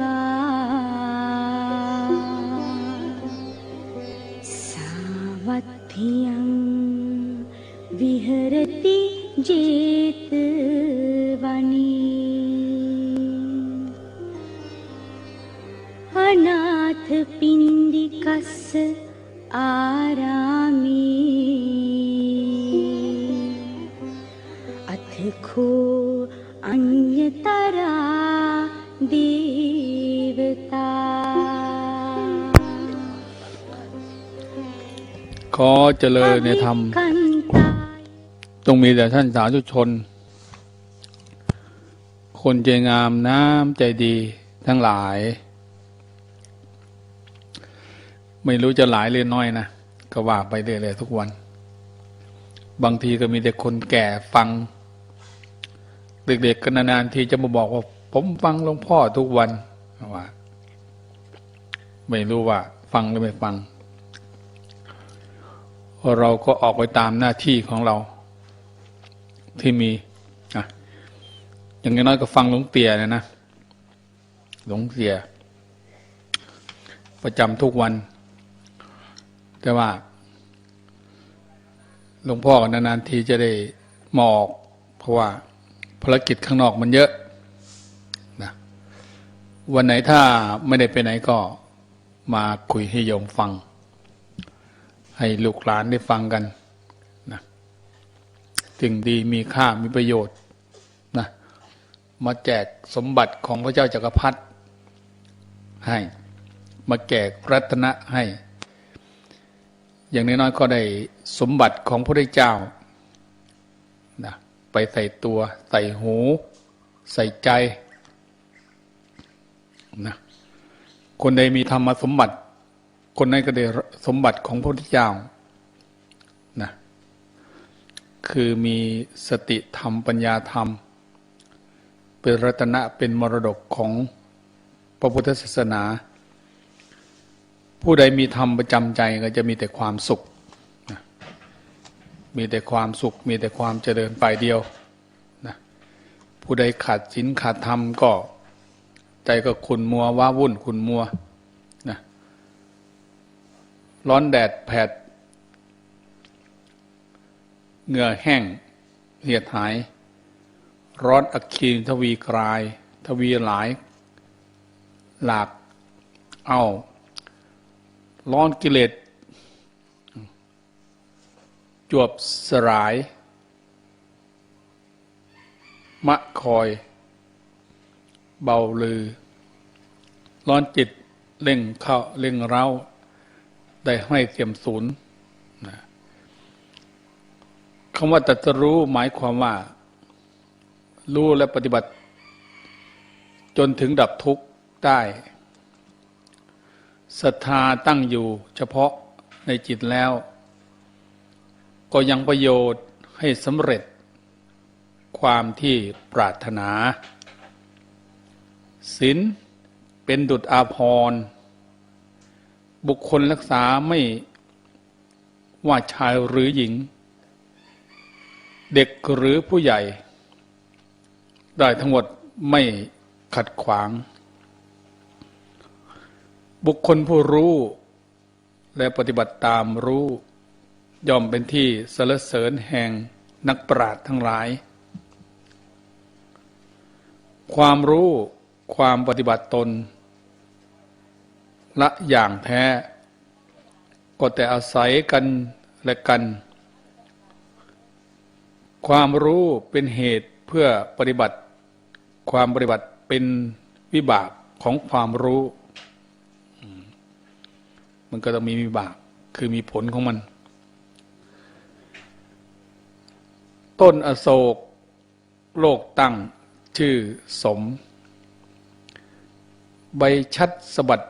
වේවා සාවත්තියං විහරති ජේත වනී අනාථ පින්දිකස්ස ආරාමේ අතකෝ අඤ්‍යතරා อเจริญในธรรมต้องมีแต่ท่านสาธุชน คนใจงามน้ำใจดีทั้งหลาย ไม่รู้จะหลายเรียนน้อยนะก็ว่าไปเรื่อยๆทุกวัน บางทีก็มีแต่คนแก่ฟัง เด็กๆกันนานๆทีจะมาบอกว่า ผมฟังหลวงพ่อทุกวันว่าไม่รู้ว่า ฟังหรือไม่ฟัง เราก็ออกไปตามหน้าที่ของเรา ที่มีอะอย่างน้อยก็ฟังหลวงเตียเนยนะหลวงเตียประจำทุกวัน แต่ว่าหลวงพ่อนานๆทีจะได้หมออก เพราะว่าภารกิจข้างนอกมันเยอะนะวันไหนถ้าไม่ได้ไปไหนก็มาคุยให้โยมฟัง ให้ลูกหลานได้ฟังกันนะสิ่งดีมีค่ามีประโยชน์นะมาแจกสมบัติของพระเจ้าจากักรพรรดิให้ มาแจกรัตนะให้ อย่างน้อยๆก็ได้สมบัติของพระเจ้านะไปใส่ตัว ใส่หู ใส่ใจนะคนใดมีธรรมสมบัติ คนนั้นก็ได้สมบัติของพระพุทธเจ้านะคือมีสติธรรมปัญญาธรรม เป็นรัตนะเป็นมรดกของพระพุทธศาสนา ผู้ใดมีธรรมประจำใจก็จะมีแต่ความสุขนะมีแต่ความสุข มีแต่ความเจริญฝ่ายเดียวนะผู้ใดขาดศีลขาดธรรมก็ใจก็ขุนมัวว้าวุ่นขุนมัว ร้อนแดดแผด เหงื่อแห้งเหียดหาย ร้อนอักคีทวีกลาย ทวีหลาย หลาก เอา ร้อนกิเลส จวบสลาย มะคอย เบาลือ ร้อนจิตเล่งเข้าเล่งเร้า ได้ให้เสียมศูนย์นะคำว่าตรัสรู้หมายความว่า รู้และปฏิบัติ จนถึงดับทุกข์ได้ศรัทธาตั้งอยู่เฉพาะในจิตแล้ว ก็ยังประโยชน์ให้สำเร็จ ความที่ปรารถนาศีลเป็นดุจอาภรณ์ บุคคลรักษาไม่ว่าชายหรือหญิง เด็กหรือผู้ใหญ่ ได้ทั้งหมดไม่ขัดขวาง บุคคลผู้รู้และปฏิบัติตามรู้ ย่อมเป็นที่สรรเสริญแห่งนักปราชญ์ทั้งหลาย ความรู้ความปฏิบัติตน ละอย่างแท้ก็แต่อาศัยกันและกัน ความรู้เป็นเหตุเพื่อปฏิบัติ ความปฏิบัติเป็นวิบากของความรู้มมันก็ต้องมีวิบาก คือมีผลของมัน ต้นอโศก โลกตั้งชื่อสม ใบชัดสะบัด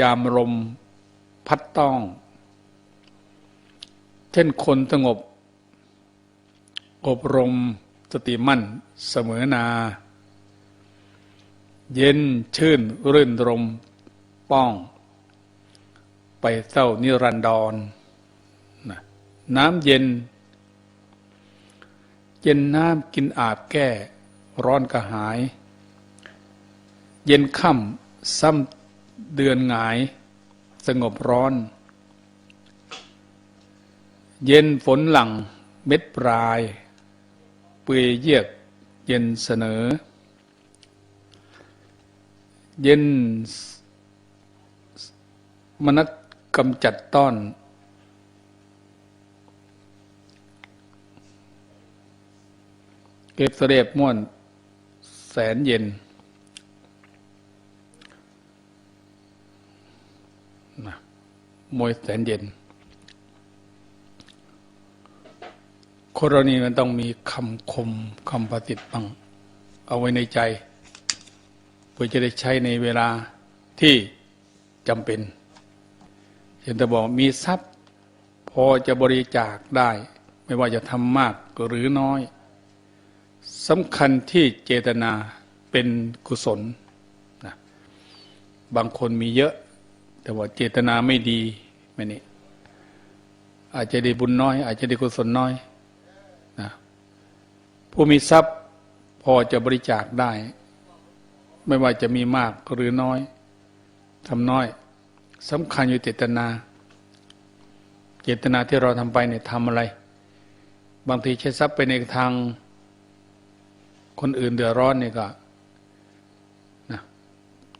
ยามลมพัดต้อง เช่นคนสงบ อบรมสติมั่นเสมอนา เย็นชื่นรื่นรมป้อง ไปเศร้านิรันดรนน้ำเย็น เย็นน้ำกินอาบแก้ ร้อนกระหาย เย็นค่ำซ้ำ เดือนหงาย สงบร้อน เย็นฝนหลังเม็ดปลาย เปื่อยเยือกเย็นเสนอ เย็นมนัดกำจัดต้อน เก็บเสด็จม่วนแสนเย็นนะ มวยแสนเย็นกรณีมันต้องมีคำคมคำประสิทธิ์บ้างเอาไว้ในใจเพื่อจะได้ใช้ในเวลาที่จำเป็นเห็นแต่บอกมีทรัพย์ พอจะบริจาคได้ ไม่ว่าจะทำมากหรือน้อยสำคัญที่เจตนาเป็นกุศลนะบางคนมีเยอะ แต่ว่าเจตนาไม่ดีไม่นี่อาจจะได้บุญน้อย อาจจะได้กุศลน้อยนะผู้มีทรัพย์พอจะบริจาคได้ ไม่ว่าจะมีมากหรือน้อยทำน้อยสำคัญอยู่เจตนา เจตนาที่เราทำไปเนี่ยทำอะไร บางทีใช้ทรัพย์ไปในทางคนอื่นเดือดร้อนเนี่ยก็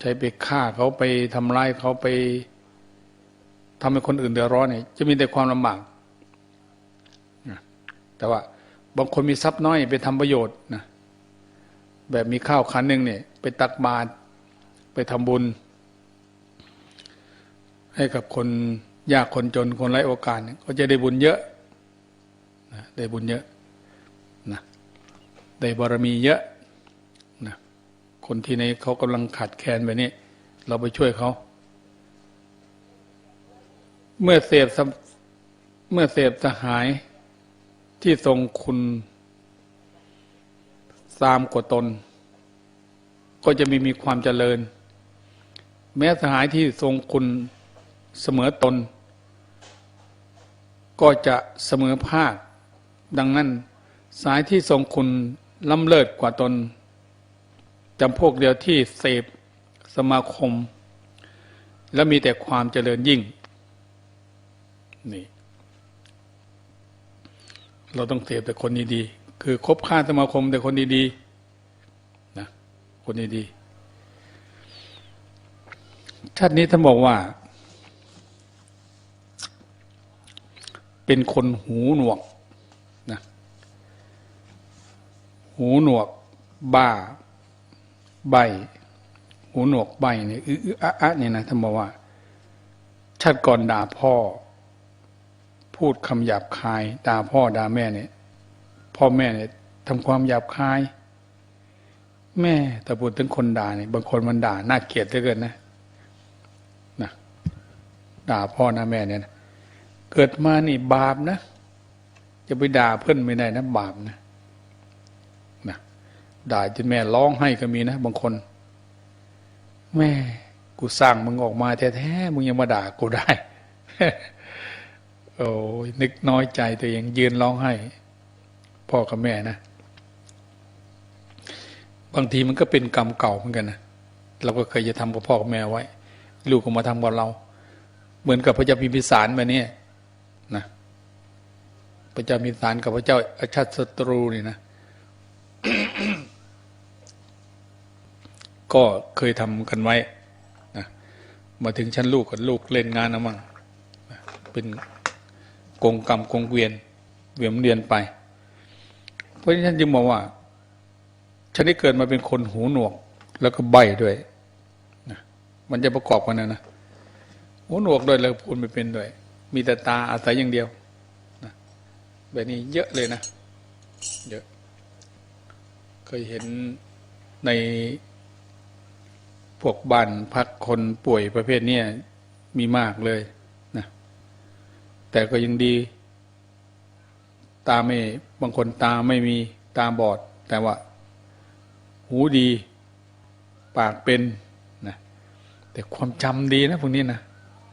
ใช้ไปฆ่าเขาไปทำร้ายเขาไปทำให้คนอื่นเดือดร้อนเนี่ยจะมีแต่ความลำบากแต่ว่าบางคนมีทรัพย์น้อยไปทำประโยชน์นะแบบมีข้าวขันหนึ่งเนี่ย ไปตักบาตรไปทำบุญ ให้กับคนยากคนจนคนไร้โอกาสเนี่ยก็จะได้บุญเยอะนะได้บุญเยอะนะได้บารมีเยอะ คนที่ในเขากำลังขาดแคลนแบบนี้ เราไปช่วยเขา เมื่อเสพเมื่อเสพสหายที่ทรงคุณตามกว่าตน ก็จะมีมีความเจริญ แม้สหายที่ทรงคุณเสมอตน ก็จะเสมอภาค ดังนั้น สายที่ทรงคุณล้ำเลิศกว่าตน จำพวกเดียวที่เสพสมาคม และมีแต่ความเจริญยิ่ง นี่ เราต้องเสพแต่คนดีๆคือคบค้าสมาคมแต่คนดีๆนะคนดีๆชาตินี้ท่านบอกว่า เป็นคนหูหนวกนะหูหนวก บ้า ใบหูหนวกใบเนี่ยอื้ออะอะเนี่ยนะท่านบอกว่า ชาติก่อนด่าพ่อ พูดคำหยาบคายด่าพ่อด่าแม่เนี่ย พ่อแม่เนี่ยทำความหยาบคาย แม่แต่พูดถึงคนด่าเนี่ยบางคนมันด่าน่าเกลียดเหลือเกินนะนะด่าพ่อด่าแม่เนี่ยนะเกิดมานี่บาปนะจะไปด่าเพื่อนไม่ได้นะบาปนะนะ ด่าจนแม่ร้องให้ก็มีนะบางคน แม่กูสร้างมึงออกมาแท้ๆมึงยังมาด่ากูได้ โอ้ยนึกน้อยใจตัวเองยืนร้องไห้ พ่อกับแม่นะ บางทีมันก็เป็นกรรมเก่าเหมือนกันนะเราก็เคยจะทำกับพ่อกับแม่ไว้ ลูกก็มาทำกับเรา เหมือนกับพระเจ้าพิมพิสารแบบนี้นะพระเจ้าพิมพิสารกับพระเจ้าอาชาติศัตรูนี่นะ ก็เคยทำกันไว้นะมาถึงชั้นลูกกับลูกเล่นงานนะมั่งนะเป็นกงกรรมกงเวียนเวียนเรียนไป เพราะฉะนั้นจึงบอกว่าฉันได้เกิดมาเป็นคนหูหนวก แล้วก็ใบด้วยนะมันจะประกอบกันนะนะหูหนวกด้วยแล้วพูดไม่เป็นด้วย มีแต่ตาอาศัยอย่างเดียวนะแบบนี้เยอะเลยนะ เยอะ เคยเห็นใน พวกบ้านพักคนป่วยประเภทนี้มีมากเลยนะแต่ก็ยังดี ตาไม่บางคนตาไม่มีตาบอด แต่ว่า หูดี ปากเป็นนะแต่ความจำดีนะพวกนี้นะ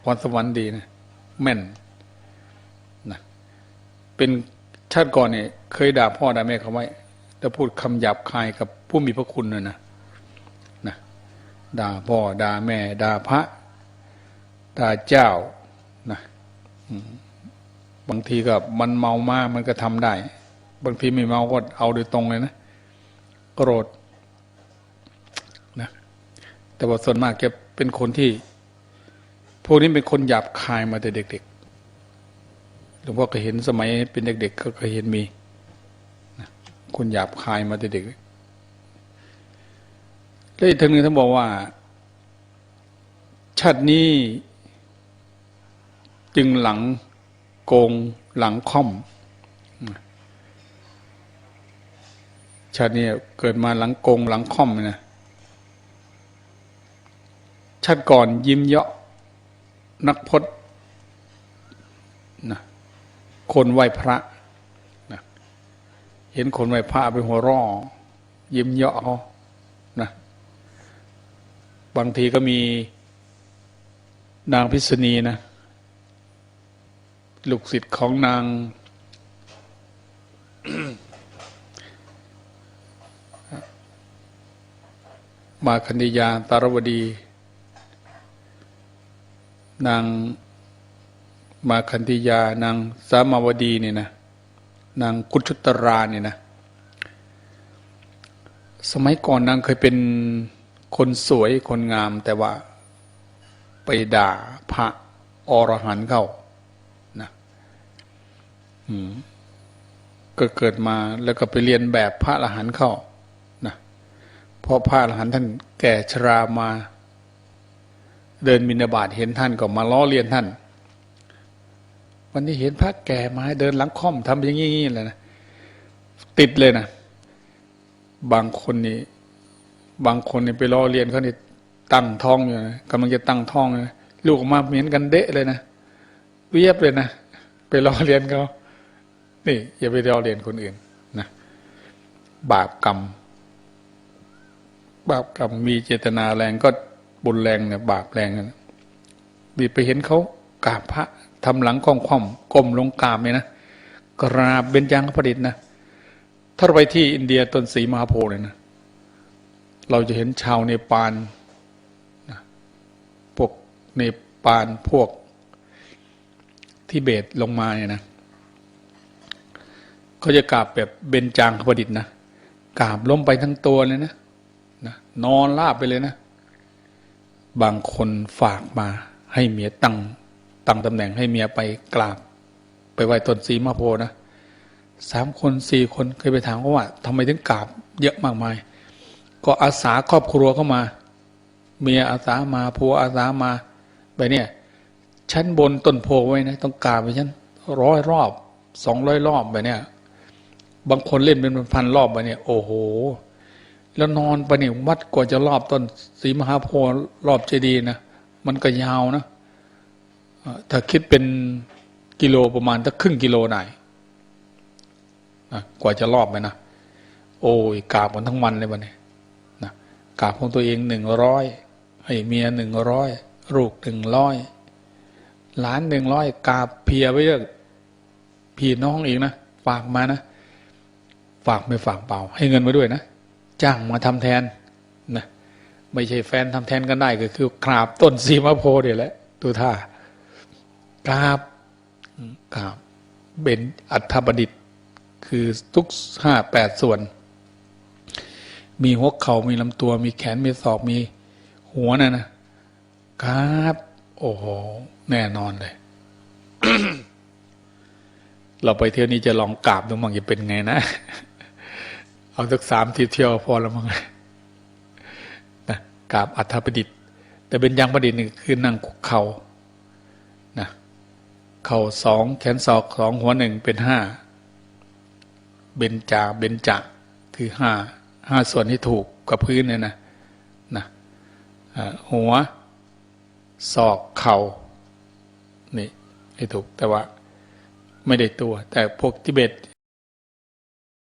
พรสวรรค์ดีนะแม่นนะเป็นชาติก่อนเนี่ยเคยด่าพ่อด่าแม่เขาไว้ แต่พูดคำหยาบคายกับผู้มีพระคุณนะนะนะ ด่าพ่อด่าแม่ด่าพระด่าเจ้านะบางทีก็มันเมามากมันก็ทำได้ บางทีไม่เมาก็เอาโดยตรงเลยนะโกรธนะแต่ว่าส่วนมากแกเป็นคนที่ พวกนี้เป็นคนหยาบคายมาแต่เด็กๆหลวงพ่อก็เห็นสมัยเป็นเด็ก ๆ ก็เคยเห็นมีคนหยาบคายมาแต่เด็ก แล้วอีกทางหนึ่งท่านบอกว่า ชาตินี้จึงหลังโกงหลังค่อม ชาตินี้เกิดมาหลังโกงหลังค่อมนะชาติก่อนยิ้มเยาะนักพจน์นะคนไหวพระนะเห็นคนไหวพระไปหัวร่อยิ้มเยาะเขานะ บางทีก็มีนางพิษณีนะ ลูกศิษย์ของนางมาคันธยาตารวดี นางมาคันธยา นางสามาวดีนี่นะ นางกุชุตรานี่นะ สมัยก่อนนางเคยเป็น คนสวยคนงามแต่ว่าไปด่าพระอรหันต์เข้านะก็เกิดมาแล้วก็ไปเรียนแบบพระอรหันต์เข้านะเพราะพระอรหันต์ท่านแก่ชรามา เดินมินาบาตเห็นท่านก็มาล้อเลียนท่าน วันนี้เห็นพระแก่มาเดินหลังค่อมทำอย่างนี้เลยนะติดเลยนะบางคนนี่ บางคนนี่ไปล้อเลียนเขาเนี่ตั้งท้องอยู่นะกำลังจะตั้งท้องนะลูกออกมาเหมือนกันเดะเลยนะเวียบเลยนะไปล้อเลียนเขานี่ อย่าไปล้อเลียนคนอื่นนะบาปกรรม บาปกรรมมีเจตนาแรงก็บุญแรงเนี่ยบาปแรงนะบีไปเห็นเขากราบพระทำหลังคล่อมคว่ำก้มลงกราบเลยนะกราบเบญจางคประดิษฐ์นะถ้าเราไปที่อินเดียต้นสีมหาโพธิ์เลยนะ เราจะเห็นชาวเนปาลพวกเนปาลพวกทิเบตลงมาเนี่ยนะเขาจะกราบแบบเบญจางคประดิษฐ์นะกราบล้มไปทั้งตัวเลยนะนะนอนราบไปเลยนะ บางคนฝากมาให้เมียตั้งตั้งตำแหน่งให้เมียไปกราบ ไปไหว้ต้นสีมะโพธินะสามคนสี่คนเคยไปถามเขาว่าทำไมถึงกราบเยอะมากมาย ก็อาสาครอบครัวเข้ามา เมียอาสามาผัวอาสามาไปเนี่ยชั้นบนต้นโพไว้นะต้องกราบไปชั้นร้อยรอบสองร้อยรอบไปเนี่ย บางคนเล่นเป็นพันรอบไปเนี่ย โอ้โห แล้วนอนไปเนี่ยวัดกว่าจะรอบต้นสีมหาโพธิ์รอบเจดีย์นะมันก็ยาวนะถ้าคิดเป็นกิโลประมาณถ้าครึ่งกิโลหนนะกว่าจะรอบไปนะโอ้ยกราบกันทั้งวันเลยวันนี้ กราบของตัวเองหนึ่งร้อยให้เมียหนึ่งร้อยลูกหนึ่งร้อยหลานหนึ่งร้อยกราบเพียไว้เยอะพี่น้องอีกนะฝากมานะ ฝากไม่ฝากเปล่า ให้เงินมาด้วยนะจ้างมาทำแทนนะไม่ใช่แฟนทำแทนกันได้ก็คือ กราบต้นสีมะโพธิ์เดี๋ยวแหละดูท่ากราบกราบเบญอัฐบดิษฐ์คือทุกห้าแปดส่วน มีหัวเขา่ามีลำตัว มีแขนมีศอกมีหัวน่ะนะครับ โอ้โหแน่นอนเลย เราไปเที่ยวนี้จะลองกราบดูมั่งจะเป็นไงนะ เอาสักสามทีเที่ยวพอแล้วมั้งนะกราบอัฐประดิษฐ์ แต่เป็นยังประดิษฐ์นี่คือนั่งคุกเขา่านะเข่าสองแขนศอกสองหัวหนึ่งเป็นห้าเบญจาเบญจะคือห้า ห้าส่วนที่ถูกกับพื้นเนี่ยนะนะหัวศอกเข่านี่ให้ถูกแต่ว่าไม่ได้ตัว แต่พวกทิเบต